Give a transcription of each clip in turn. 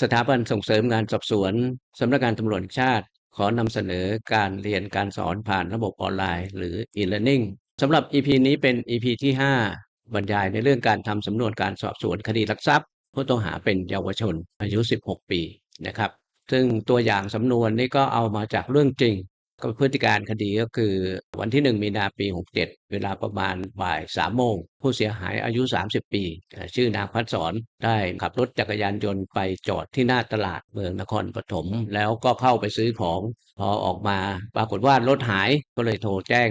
สถาบันส่งเสริมงานสอบสวนสำนักงานตำรวจชาติ ขอนำเสนอการเรียนการสอนผ่านระบบออนไลน์ หรือ e-learning สำหรับ EP นี้เป็น EP ที่ 5 บรรยายในเรื่องการทำสำนวนการสอบสวนคดีลักทรัพย์ ผู้ต้องหาเป็นเยาวชนอายุ 16 ปีนะครับ ซึ่งตัวอย่างสำนวนนี้ก็เอามาจากเรื่องจริง ก็พฤติการคดีก็คือวันที่ 1 มีนาปี 67 เวลาประมาณบ่าย3โมง ผู้เสียหายอายุ 30 ปี ชื่อนางพัดสอนได้ขับรถจักรยานยนต์ไปจอดที่หน้าตลาดเมืองนครปฐมแล้วก็เข้าไปซื้อของ พอออกมาปรากฏว่ารถหายก็เลยโทรแจ้ง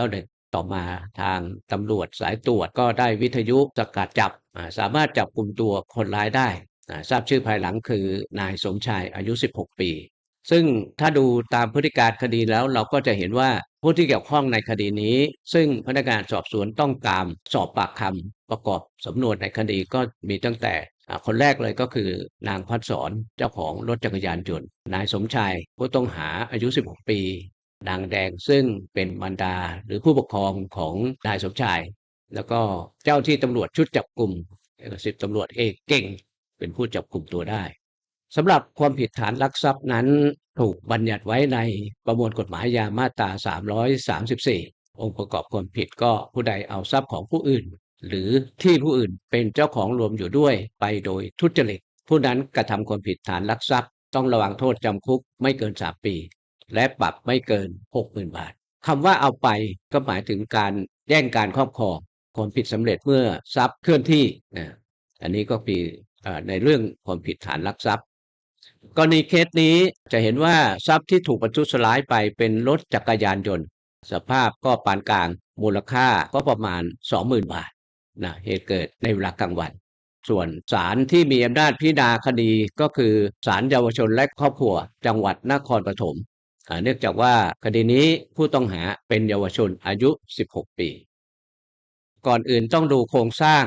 191ต่อมาทางตำรวจสายตรวจก็ได้วิทยุสกัดจับสามารถจับกลุ่มตัวคนร้ายได้ทราบชื่อภายหลังคือนายสมชายอายุ 16 ปี ซึ่งถ้าดูตามพฤติการคดีแล้วเราก็จะเห็นว่าผู้ที่เกี่ยวข้องในคดีนี้ ซึ่งพนักงานสอบสวนต้องตามสอบปากคำประกอบสำนวนในคดีก็มีตั้งแต่คนแรกเลยก็คือนางพัดสอนเจ้าของรถจักรยานยนต์นายสมชายผู้ต้องหาอายุ 16 ปี นางแดงซึ่งเป็นมารดาหรือผู้ปกครองของนายสมชาย แล้วก็เจ้าที่ตำรวจชุดจับกลุ่มสิบตำรวจเอกเก่ง เป็นผู้จับกลุ่มตัวได้ สำหรับความผิดฐานลักทรัพย์นั้นถูกบัญญัติไว้ในประมวลกฎหมายยามาตรา 334 องค์ประกอบความผิดก็ผู้ใดเอาทรัพย์ของผู้อื่น หรือที่ผู้อื่นเป็นเจ้าของรวมอยู่ด้วยไปโดยทุจริต ผู้นั้นกระทำความผิดฐานลักทรัพย์ ต้องระวังโทษจำคุกไม่เกิน 3 ปี และปรับไม่เกิน 60,000 บาทคำว่าเอาไปก็หมายถึงการแย่งการครอบครองความผิดสำเร็จเมื่อทรัพย์เคลื่อนที่นะอันนี้ก็มีเอ่อในเรื่องความผิดฐานลักทรัพย์ กรณีเคสนี้จะเห็นว่าทรัพย์ที่ถูกบรรทุกสลายไปเป็นรถจักรยานยนต์ สภาพก็ปานกลางมูลค่าก็ประมาณ 20,000 บาทนะเหตุเกิดในเวลากลางวัน ส่วนศาลที่มีอำนาจพิจารณาคดีก็คือศาลเยาวชนและครอบครัว จังหวัดนครปฐมเนื่องจากว่าคดีนี้ผู้ต้องหาเป็นเยาวชนอายุ 16 ปี ก่อนอื่นต้องดูโครงสร้าง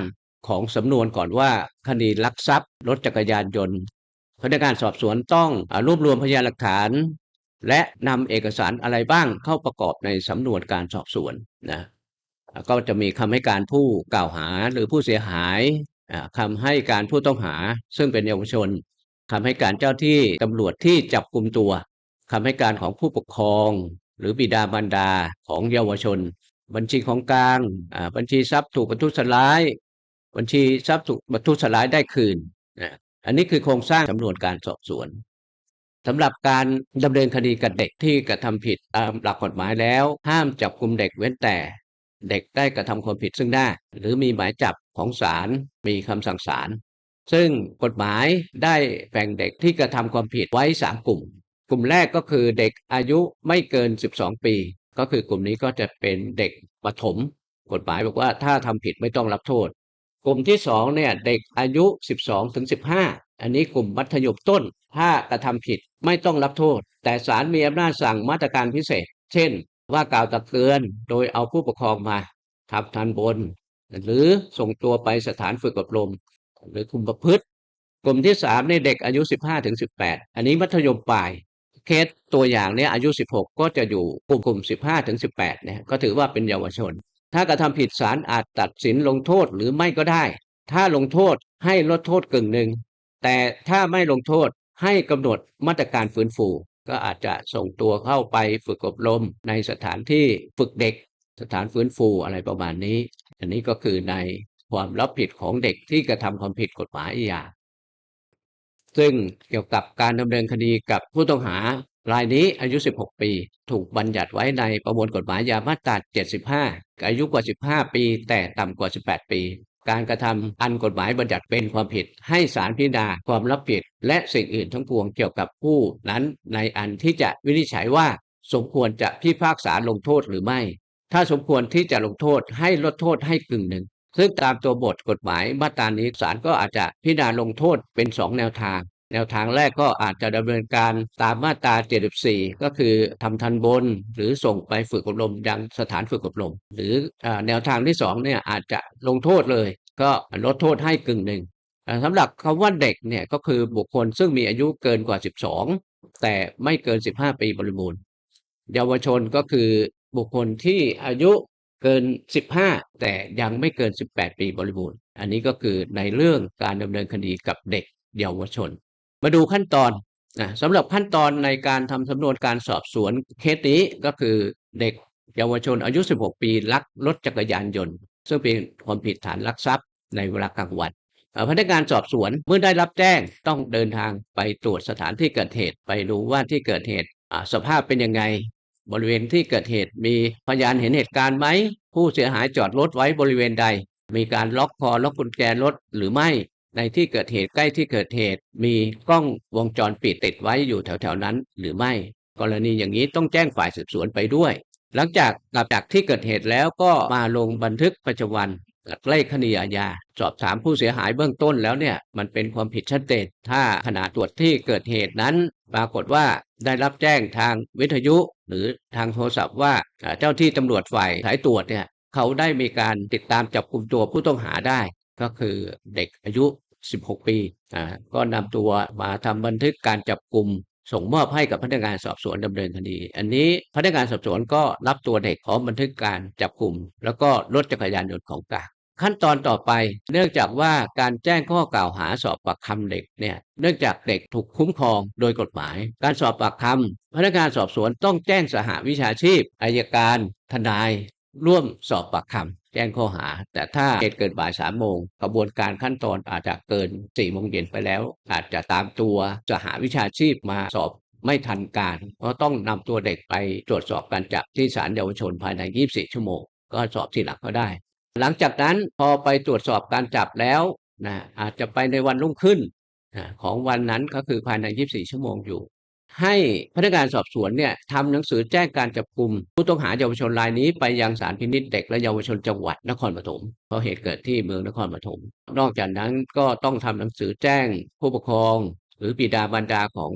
ของสำนวนก่อนว่าคดีลักทรัพย์รถจักรยานยนต์ พนักงานสอบสวนต้องรวบรวมพยานหลักฐาน และนำเอกสารอะไรบ้างเข้าประกอบในสำนวนการสอบสวนนะก็จะมีคำให้การผู้กล่าวหาหรือผู้เสียหายอ่าคำให้การผู้ต้องหา ซึ่งเป็นเยาวชนคำให้การเจ้าที่ตำรวจที่จับกลุ่มตัวคำให้การของผู้ปกครอง หรือบิดามารดาของเยาวชน บัญชีของกลางบัญชีทรัพย์ถูกบรรทุกสลาย บัญชีทรัพย์ถูกบรรทุกสลายได้คืน อันนี้คือโครงสร้างสำนวนการสอบสวนสำหรับการดำเนินคดีกับเด็กที่กระทำผิดตามหลักกฎหมายแล้ว ห้ามจับกลุ่มเด็กเว้นแต่ เด็กได้กระทำความผิดซึ่งหน้า หรือมีหมายจับของศาลมีคำสั่งศาลซึ่งกฎหมายได้แบ่งเด็กที่กระทำความผิดไว้ 3 กลุ่ม กลุ่มแรกก็คือเด็กอายุไม่เกิน 12 ปี ก็คือกลุ่มนี้ก็จะเป็นเด็กประถม กฎหมายบอกว่าถ้าทำผิดไม่ต้องรับโทษ กลุ่มที่สองเนี่ยเด็กอายุ 12ถึง15 อันนี้กลุ่มมัธยมต้น ถ้ากระทำผิดไม่ต้องรับโทษ แต่ศาลมีอำนาจสั่งมาตรการพิเศษ เช่น ว่ากล่าวตักเตือนโดยเอาผู้ปกครองมาทำทันบน หรือส่งตัวไปสถานฝึกอบรม หรือคุมประพฤติ กลุ่มที่สามเนี่ยเด็กอายุ 15ถึง18 อันนี้มัธยมปลายเคสตัวอย่างเนี่ยอายุ 16 ก็จะอยู่กลุ่มกลุ่ม 15ถึง18เนี่ยก็ถือว่าเป็นเยาวชน ถ้ากระทำผิดศาลอาจตัดสินลงโทษหรือไม่ก็ได้ ถ้าลงโทษให้ลดโทษกึ่งหนึ่ง แต่ถ้าไม่ลงโทษให้กำหนดมาตรการฟื้นฟู ก็อาจจะส่งตัวเข้าไปฝึกอบรมในสถานที่ฝึกเด็ก สถานฟื้นฟูอะไรประมาณนี้ อันนี้ก็คือในความรับผิดของเด็กที่กระทำความผิดกฎหมายอาญาซึ่งเกี่ยวกับการดำเนินคดีกับผู้ต้องหา รายนี้อายุ 16 ปี ถูกบัญญัติไว้ในประมวลกฎหมายยามาตรา 75 อายุกว่า 15 ปี แต่ต่ำกว่า 18 ปี การกระทำอันกฎหมายบัญญัติเป็นความผิด ให้ศาลพิจารณาความรับผิด และสิ่งอื่นทั้งปวงเกี่ยวกับผู้นั้น ในอันที่จะวินิจฉัยว่า สมควรจะพิพากษาลงโทษหรือไม่ ถ้าสมควรที่จะลงโทษให้ลดโทษให้กึ่งหนึ่งซึ่งตามตัวบทกฎหมายมาตรานี้ศาลก็อาจจะพิจารณาลงโทษเป็น 2 แนวทาง แนวทางแรกก็อาจจะดำเนินการตามมาตรา 74 ก็คือทำทันบน หรือส่งไปฝึกอบรมยังสถานฝึกอบรม หรือแนวทางที่2เนี่ยอาจจะลงโทษเลย ก็ลดโทษให้กึ่งหนึ่งสำหรับคำว่าเด็กเนี่ยก็คือบุคคลซึ่งมีอายุเกินกว่า 12 แต่ไม่เกิน 15 ปีบริบูรณ์ เยาวชนก็คือบุคคลที่อายุเกิน 15 แต่ยังไม่เกิน 18 ปีบริบูรณ์ อันนี้ก็คือในเรื่องการดำเนินคดีกับเด็กเยาวชน มาดูขั้นตอนนะสำหรับขั้นตอนในการทำสำนวนการสอบสวนเคสนี้ก็คือเด็กเยาวชนอายุ 16 ปีลักรถจักรยานยนต์ ซึ่งเป็นความผิดฐานลักทรัพย์ในเวลากลางวันพนักงานสอบสวนเมื่อได้รับแจ้งต้องเดินทางไปตรวจสถานที่เกิดเหตุ ไปดูว่าที่เกิดเหตุสภาพเป็นยังไง บริเวณที่เกิดเหตุมีพยานเห็นเหตุการณ์ไหม ผู้เสียหายจอดรถไว้บริเวณใด มีการล็อกคอล็อกกุญแจรถหรือไม่ ในที่เกิดเหตุใกล้ที่เกิดเหตุ มีกล้องวงจรปิดติดไว้อยู่แถวๆนั้น หรือไม่ กรณีอย่างนี้ต้องแจ้งฝ่ายสืบสวนไปด้วย หลังจากกลับจากที่เกิดเหตุแล้วก็มาลงบันทึกประจำวันเลขคดีอาญาสอบถามผู้เสียหายเบื้องต้นแล้วเนี่ยมันเป็นความผิดชัดเจนถ้าขณะตรวจที่เกิดเหตุนั้น ปรากฏว่าได้รับแจ้งทางวิทยุ หรือทางโทรศัพท์ว่าเจ้าที่ตำรวจฝ่ายสายตรวจเนี่ยเขาได้มีการติดตามจับกลุ่มตัวผู้ต้องหาได้ ก็คือเด็กอายุ 16 ปีอ่าก็นำตัวมาทำบันทึกการจับกลุ่มส่งมอบให้กับพนักงานสอบสวนดำเนินคดี อันนี้พนักงานสอบสวนก็รับตัวเด็กพร้อมบันทึกการจับกลุ่ม แล้วก็รถจักรยานยนต์ของกลางขั้นตอนต่อไป เนื่องจากว่าการแจ้งข้อกล่าวหาสอบปากคำเด็กเนี่ยเนื่องจากเด็กถูกคุ้มครองโดยกฎหมาย การสอบปากคำพนักงานสอบสวนต้องแจ้งสหวิชาชีพอายการ ทนาย ร่วมสอบปากคำแจ้งข้อหา แต่ถ้าเหตุเกิดบ่ายสามโมงกระบวนการขั้นตอนอาจจะเกินสี่โมงเย็นไปแล้ว อาจจะตามตัวสหาวิชาชีพมาสอบไม่ทันการ เพราะต้องนำตัวเด็กไปตรวจสอบการจับที่ศาลเยาวชนภายใน 24 ชั่วโมง ก็สอบทีหลังก็ได้ หลังจากนั้นพอไปตรวจสอบการจับแล้วนะอาจจะไปในวันรุ่งขึ้นนะของวันนั้นก็คือภายใน 24 ชั่วโมงอยู่ ให้พนักงานสอบสวนเนี่ยทำหนังสือแจ้งการจับกลุ่มผู้ต้องหาเยาวชนรายนี้ไปยังศาลพินิจเด็กและเยาวชนจังหวัดนครปฐมเพราะเหตุเกิดที่เมืองนครปฐมนอกจากนั้นก็ต้องทำหนังสือแจ้งผู้ปกครอง หรือบิดาบรรดาของ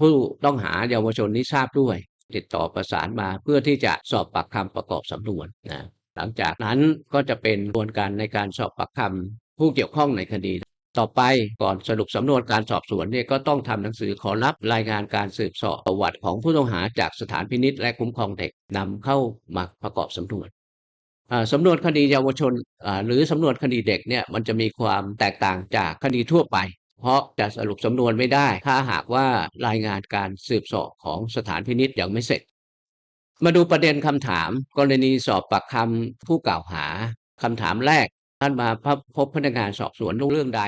ผู้ต้องหาเยาวชนนี้ทราบด้วย ติดต่อประสานมาเพื่อที่จะสอบปากคำประกอบสำนวนนะหลังจากนั้นก็จะเป็นกระบวนการในการสอบปากคำผู้เกี่ยวข้องในคดี ต่อไปก่อนสรุปสำนวนการสอบสวนเนี่ยก็ต้องทำหนังสือขอรับรายงานการสืบสอบประวัติของผู้ต้องหาจากสถานพินิษและคุ้มครองเด็กนำเข้ามาประกอบสำนวนสำนวนคดีเยาวชนหรือสำนวนคดีเด็กเนี่ยมันจะมีความแตกต่างจากคดีทั่วไป เพราะจะสรุปสำนวนไม่ได้ ถ้าหากว่ารายงานการสืบสอบของสถานพินิษยังไม่เสร็จ มาดูประเด็นคำถาม กรณีสอบปากคำผู้กล่าวหาคำถามแรก ท่านมาพบพบพนักงานสอบสวนเรื่องใด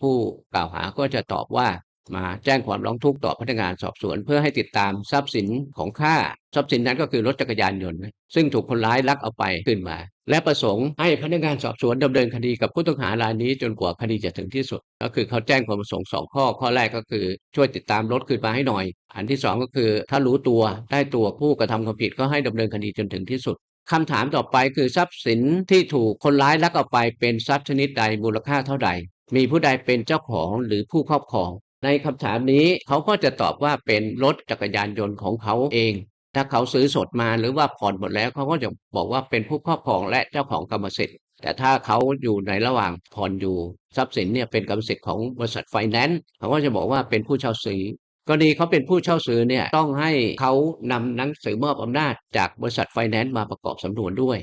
ผู้กล่าวหาก็จะตอบว่ามาแจ้งความร้องทุกข์ต่อพนักงานสอบสวน เพื่อให้ติดตามทรัพย์สินของข้าทรัพย์สินนั้นก็คือรถจักรยานยนต์ ซึ่งถูกคนร้ายลักเอาไปขึ้นมา และประสงค์ให้พนักงานสอบสวนดำเนินคดีกับผู้ต้องหารายนี้จนกว่าคดีจะถึงที่สุด ก็คือเขาแจ้งความประสงค์สองข้อ ข้อแรกก็คือช่วยติดตามรถคืนมาให้หน่อย อันที่สองก็คือ ถ้ารู้ตัวได้ตัวผู้กระทำความผิดก็ให้ดำเนินคดีจนถึงที่สุด คำถามต่อไปคือทรัพย์สินที่ถูกคนร้ายลักเอาไปเป็นทรัพย์ชนิดใดมูลค่าเท่าใด มีผู้ใดเป็นเจ้าของหรือผู้ครอบครอง ในคำถามนี้เขาก็จะตอบว่าเป็นรถจักรยานยนต์ของเขาเอง ถ้าเขาซื้อสดมาหรือว่าผ่อนหมดแล้วเขาก็จะบอกว่าเป็นผู้ครอบครองและเจ้าของกรรมสิทธิ์ แต่ถ้าเขาอยู่ในระหว่างผ่อนอยู่ทรัพย์สินเนี่ยเป็นกรรมสิทธิ์ของบริษัทไฟแนนซ์เขาก็จะบอกว่าเป็นผู้เช่าซื้อ กรณีเขาเป็นผู้เช่าซื้อเนี่ยต้องให้เขานำหนังสือมอบอำนาจจากบริษัทไฟแนนซ์มาประกอบสำนวนด้วย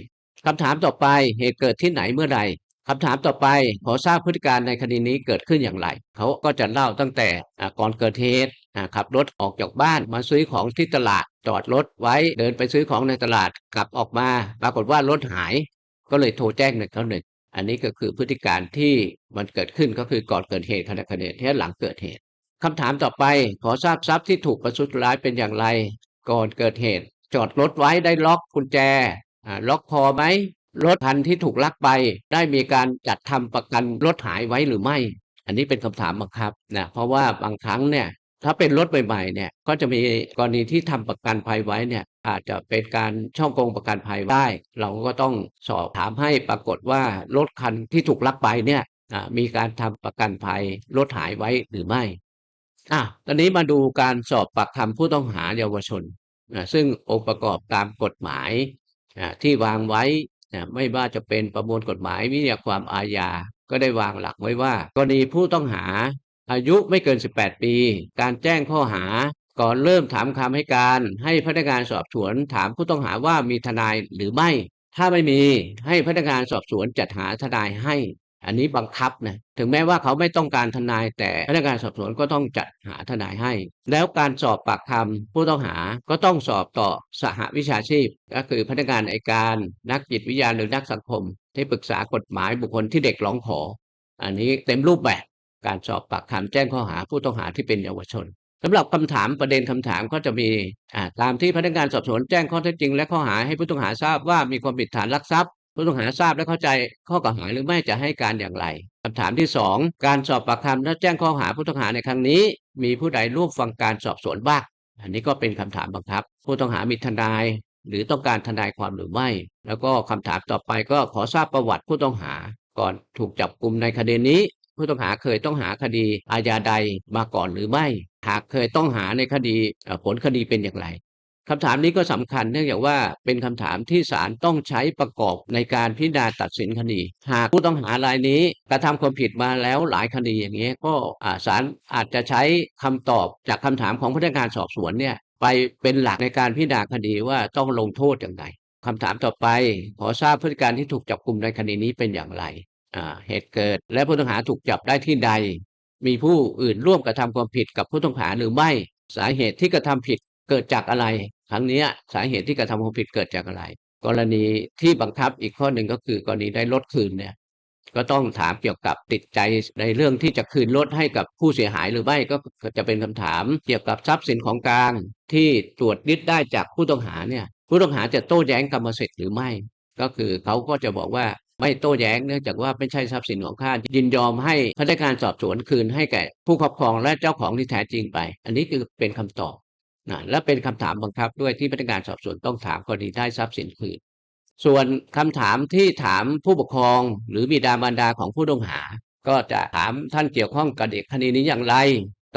คำถามต่อไปเหตุเกิดที่ไหนเมื่อใดคำถามต่อไปขอทราบพฤติการในคดีนี้เกิดขึ้นอย่างไร เขาก็จะเล่าตั้งแต่ก่อนเกิดเหตุขับรถออกจากบ้านมาซื้อของที่ตลาด จอดรถไว้เดินไปซื้อของในตลาดกลับออกมา ปรากฏว่ารถหาย ก็เลยโทรแจ้งหนึ่งเขาหนึ่งอันนี้ก็คือพฤติการที่มันเกิดขึ้นก็คือก่อนเกิดเหตุขณะเกิดเหตุและหลังเกิดเหตุ คำถามต่อไปขอทราบทรัพย์ที่ถูกประทุษร้ายเป็นอย่างไร ก่อนเกิดเหตุ จอดรถไว้ได้ล็อกกุญแจล็อกคอไหมรถคันที่ถูกลักไป ได้มีการจัดทำประกันรถหายไว้หรือไม่ อันนี้เป็นคำถามบังคับนะเพราะว่าบางครั้งเนี่ยถ้าเป็นรถใหม่ๆเนี่ยก็จะมีกรณีที่ทำประกันภัยไว้เนี่ยอาจจะเป็นการช่อโกงประกันภัยได้ เราก็ต้องสอบถามให้ปรากฏว่ารถคันที่ถูกลักไปเนี่ยมีการทำประกันภัยรถหายไว้หรือไม่ อะตอนนี้มาดูการสอบปากคำผู้ต้องหาเยาวชนนะซึ่งองค์ประกอบตามกฎหมายอ่าที่วางไว้นะไม่ว่าจะเป็นประมวลกฎหมายวิทยาความอาญา ก็ได้วางหลักไว้ว่า กรณีผู้ต้องหาอายุไม่เกิน 18 ปี การแจ้งข้อหาก่อนเริ่มถามคำให้การ ให้พนักงานสอบสวนถามผู้ต้องหาว่ามีทนายหรือไม่ ถ้าไม่มีให้พนักงานสอบสวนจัดหาทนายให้ อันนี้บังคับนะถึงแม้ว่าเขาไม่ต้องการทนายแต่พนักงานสอบสวนก็ต้องจัดหาทนายให้ แล้วการสอบปากคำผู้ต้องหาก็ต้องสอบต่อสหวิชาชีพ ก็คือพนักงานอัยการ นักจิตวิทยาหรือนักสังคม ที่ปรึกษากฎหมายบุคคลที่เด็กร้องขอ อันนี้เต็มรูปแบบการสอบปากคำแจ้งข้อหาผู้ต้องหาที่เป็นเยาวชนสำหรับคำถามประเด็นคำถามก็จะมีตามที่พนักงานสอบสวนแจ้งข้อเท็จจริง และข้อหาให้ผู้ต้องหาทราบว่ามีความผิดฐานลักทรัพย์ ผู้ต้องหาทราบและเข้าใจข้อกล่าวหาหรือไม่จะให้การอย่างไรคำถามที่ 2 การสอบปากคำและแจ้งข้อหาผู้ต้องหาในครั้งนี้ มีผู้ใดร่วมฟังการสอบสวนบ้างอันนี้ก็เป็นคำถามบังคับ ผู้ต้องหามีทนาย หรือต้องการทนายความหรือไม่ แล้วก็คำถามต่อไปก็ขอทราบประวัติผู้ต้องหา ก่อนถูกจับกลุ่มในคดีนี้ ผู้ต้องหาเคยต้องหาคดีอาญาใดมาก่อนหรือไม่ หากเคยต้องหาในคดีผลคดีเป็นอย่างไร คำถามนี้ก็สำคัญเนื่องจากว่าเป็นคำถามที่ศาลต้องใช้ประกอบในการพิจารณาตัดสินคดี หากผู้ต้องหารายนี้กระทำความผิดมาแล้วหลายคดีอย่างนี้ก็ศาลอาจจะใช้คำตอบจากคำถามของพนักงานสอบสวนเนี่ยไปเป็นหลักในการพิจารณาคดีว่าต้องลงโทษอย่างไรคำถามต่อไป ขอทราบพฤติการที่ถูกจับกลุ่มในคดีนี้เป็นอย่างไรเหตุเกิด และผู้ต้องหาถูกจับได้ที่ใด มีผู้อื่นร่วมกระทำความผิดกับผู้ต้องหาหรือไม่สาเหตุที่กระทำผิด เกิดจากอะไร ครั้งนี้สาเหตุที่กระทำความผิดเกิดจากอะไร กรณีที่บังคับอีกข้อหนึ่งก็คือกรณีได้ลดคืนเนี่ยก็ต้องถามเกี่ยวกับติดใจในเรื่องที่จะคืนลดให้กับผู้เสียหายหรือไม่ก็จะเป็นคำถามเกี่ยวกับทรัพย์สินของกลางที่ตรวจยึดได้จากผู้ต้องหาเนี่ยผู้ต้องหาจะโต้แย้งกรรมสิทธิ์หรือไม่ ก็คือเขาก็จะบอกว่าไม่โต้แย้งเนื่องจากว่าไม่ใช่ทรัพย์สินของข้ายินยอมให้พนักงานสอบสวนคืนให้แก่ผู้ครอบครองและเจ้าของที่แท้จริงไป อันนี้คือเป็นคำตอบ นะและเป็นคำถามบังคับด้วยที่พนักงานสอบสวนต้องถามกรณีได้ทรัพย์สินคืน ส่วนคำถามที่ถามผู้ปกครอง หรือบิดามารดาของผู้ต้องหา ก็จะถามท่านเกี่ยวข้องกับเด็กคดีนี้อย่างไร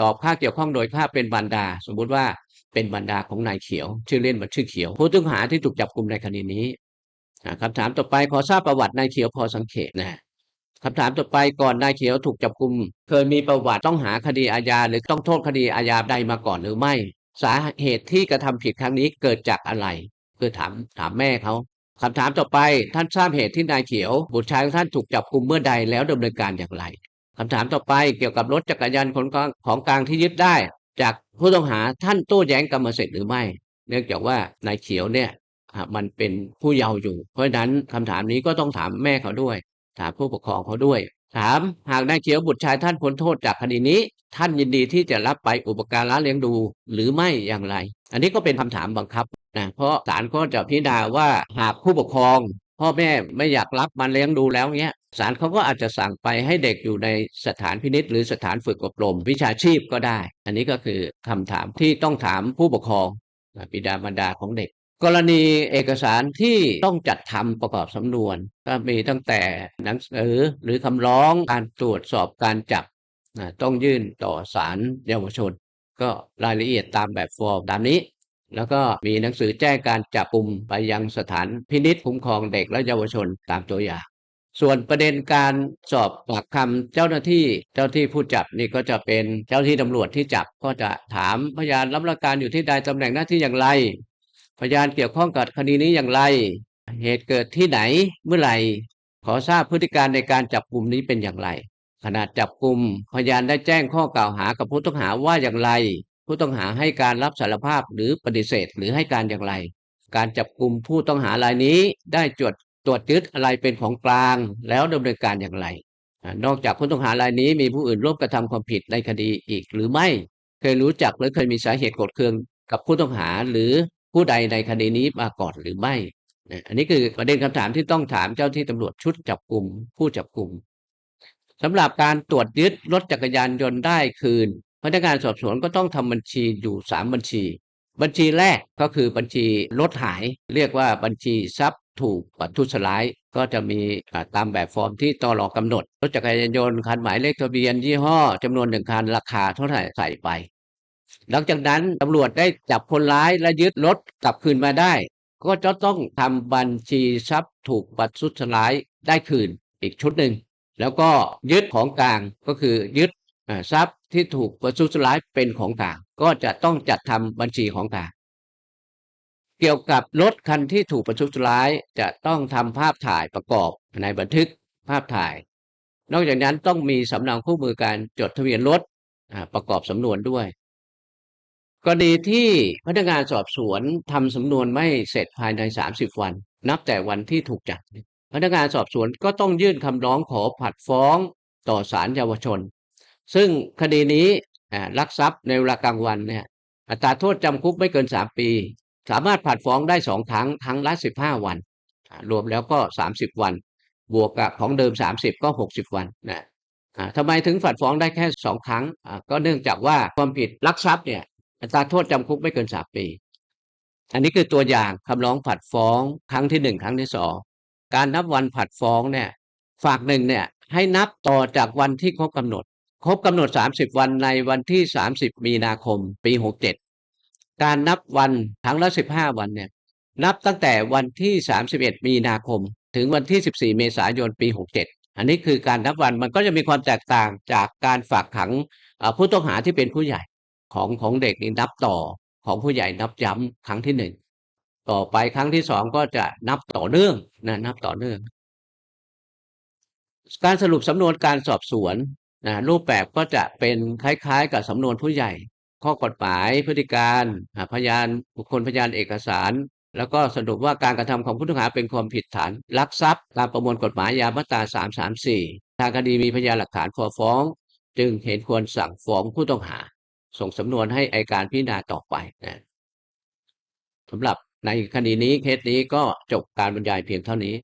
ตอบค่าเกี่ยวข้องโดยค่าเป็นบรรดา สมมุติว่าเป็นบรรดาของนายเขียว ชื่อเล่นมันชื่อเขียว ผู้ต้องหาที่ถูกจับกลุ่มในคดีนี้คำถามต่อไปขอทราบประวัตินายเขียวพอสังเกตนะคำถามต่อไปก่อนนายเขียวถูกจับกลุ่ม เคยมีประวัติต้องหาคดีอาญาหรือต้องโทษคดีอาญาใดมาก่อนหรือไม่ สาเหตุที่กระทำผิดครั้งนี้เกิดจากอะไร คือถามถามแม่เขาคำถามต่อไปท่านทราบเหตุที่นายเขียว บุตรชายของท่านถูกจับกุมเมื่อใดแล้วดำเนินการอย่างไรคำถามต่อไปเกี่ยวกับรถจักรยานของของกลางที่ยึดได้ จากผู้ต้องหาท่านโต้แย้งกรรมสิทธิ์หรือไม่ เนื่องจากว่านายเขียวเนี่ยมันเป็นผู้เยาว์อยู่ เพราะฉะนั้นคำถามนี้ก็ต้องถามแม่เขาด้วย ถามผู้ปกครองเขาด้วย ถามหากนายเขียวบุตรชายท่านพ้นโทษจากคดีนี้ ท่านยินดีที่จะรับไปอุปการะเลี้ยงดูหรือไม่อย่างไร อันนี้ก็เป็นคำถามบังคับนะเพราะศาลก็จะพิจารณาว่าหากผู้ปกครอง พ่อแม่ไม่อยากรับมันเลี้ยงดูแล้วเนี้ยศาลเขาก็อาจจะสั่งไปให้เด็กอยู่ในสถานพินิษหรือสถานฝึกอบรม วิชาชีพก็ได้ อันนี้ก็คือคำถามที่ต้องถามผู้ปกครองบิดามารดาของเด็ก กรณีเอกสารที่ต้องจัดทำประกอบสำนวน ก็มีตั้งแต่หนังสือหรือคำร้องการตรวจสอบการจับนะต้องยื่นต่อศาลเยาวชน ก็รายละเอียดตามแบบฟอร์มตามนี้ แล้วก็มีหนังสือแจ้งการจับกลุ่มไปยังสถานพินิษคุ้มครองเด็กและเยาวชนตามตัวอย่างส่วนประเด็นการสอบปากคำเจ้าหน้าที่เจ้าที่ผู้จับนี่ก็จะเป็นเจ้าที่ตำรวจที่จับก็จะถามพยานรับราการอยู่ที่ใดตำแหน่งหน้าที่อย่างไร พยานเกี่ยวข้องกับคดีนี้อย่างไร เหตุเกิดที่ไหนเมื่อไหร่ ขอทราบพฤติการในการจับกลุ่มนี้เป็นอย่างไร ขณะจับกลุ่มพยานได้แจ้งข้อกล่าวหากับผู้ต้องหาว่าอย่างไร ผู้ต้องหาให้การรับสารภาพหรือปฏิเสธหรือให้การอย่างไร การจับกลุ่มผู้ต้องหารายนี้ได้จดตรวจยึดอะไรเป็นของกลางแล้วดำเนินการอย่างไร นอกจากผู้ต้องหารายนี้มีผู้อื่นร่วมกระทำความผิดในคดีอีกหรือไม่ เคยรู้จักหรือเคยมีสาเหตุกดเคืองกับผู้ต้องหาหรือ ผู้ใดในคดีนี้มาก่อนหรือไม่อันนี้คือประเด็นคำถามที่ต้องถามเจ้าที่ตำรวจชุดจับกลุ่มผู้จับกลุ่มสำหรับการตรวจยึดรถจักรยานยนต์ได้คืน พนักงานสอบสวนก็ต้องทำบัญชีอยู่สามบัญชี บัญชีแรกก็คือบัญชีรถหาย เรียกว่าบัญชีทรัพย์ถูกปัทุสลายก็จะมีตามแบบฟอร์มที่ตอรอกำหนด รถจักรยานยนต์คันหมายเลขทะเบียนยี่ห้อจำนวนหนึ่งคันราคาเท่าไหร่ใส่ไป หลังจากนั้นตำรวจได้จับคนร้ายและยึดรถกลับคืนมาได้ ก็จะต้องทำบัญชีทรัพย์ถูกปัทุดสลายได้คืนอีกชุดหนึ่ง แล้วก็ยึดของกลางก็คือยึดทรัพย์ที่ถูกประทุษร้ายเป็นของกลาง ก็จะต้องจัดทำบัญชีของกลางเกี่ยวกับรถคันที่ถูกประทุษร้ายจะต้องทำภาพถ่ายประกอบในบันทึกภาพถ่าย นอกจากนั้นต้องมีสำเนาคู่มือการจดทะเบียนรถประกอบสำนวนด้วย กรณีที่พนักงานสอบสวนทำสำนวนไม่เสร็จภายใน 30 วัน นับแต่วันที่ถูกจับ พนักงานสอบสวนก็ต้องยื่นคำร้องขอผัดฟ้องต่อศาลเยาวชน ซึ่งคดีนี้ลักทรัพย์ในเวลากลางวันเนี่ยอัตราโทษจำคุกไม่เกิน 3 ปี สามารถผัดฟ้องได้สองครั้งครั้งละ 15 วัน รวมแล้วก็ 30 วัน บวกกับของเดิม 30 ก็ 60 วันนะอ่าทำไมถึงผัดฟ้องได้แค่สองครั้งก็เนื่องจากว่าความผิดลักทรัพย์เนี่ย อัตราโทษจำคุกไม่เกิน3ปี อันนี้คือตัวอย่างคำร้องผัดฟ้องครั้งที่หนึ่งครั้งที่สองการนับวันผัดฟ้องเนี่ย ฝากหนึ่งเนี่ย ให้นับต่อจากวันที่ครบกำหนด ครบกำหนด30วันในวันที่30มีนาคม ปี67การนับวันครั้งละ15วันเนี่ย นับตั้งแต่วันที่31มีนาคม ถึงวันที่14เมษายนปี67อันนี้คือการนับวันมันก็จะมีความแตกต่างจากการฝากขังผู้ต้องหาที่เป็นผู้ใหญ่ ของของเด็กนี่นับต่อของผู้ใหญ่นับย้ำครั้งที่หนึ่งต่อไปครั้งที่สองก็จะนับต่อเนื่องนะนับต่อเนื่อง การสรุปสำนวนการสอบสวนนะรูปแบบก็จะเป็นคล้ายๆ กับสำนวนผู้ใหญ่ ข้อกฎหมายพฤติการพยานบุคคลพยานเอกสาร แล้วก็สรุปว่าการกระทำของผู้ต้องหาเป็นความผิดฐานลักทรัพย์ตามประมวลกฎหมายยามาตรา334 ทางคดีมีพยานหลักฐานพอฟ้อง จึงเห็นควรสั่งฟ้องผู้ต้องหา ส่งสำนวนให้อายการพิจารณาต่อไปนะสำหรับในคดีนี้เคสนี้ก็จบการบรรยายเพียงเท่านี้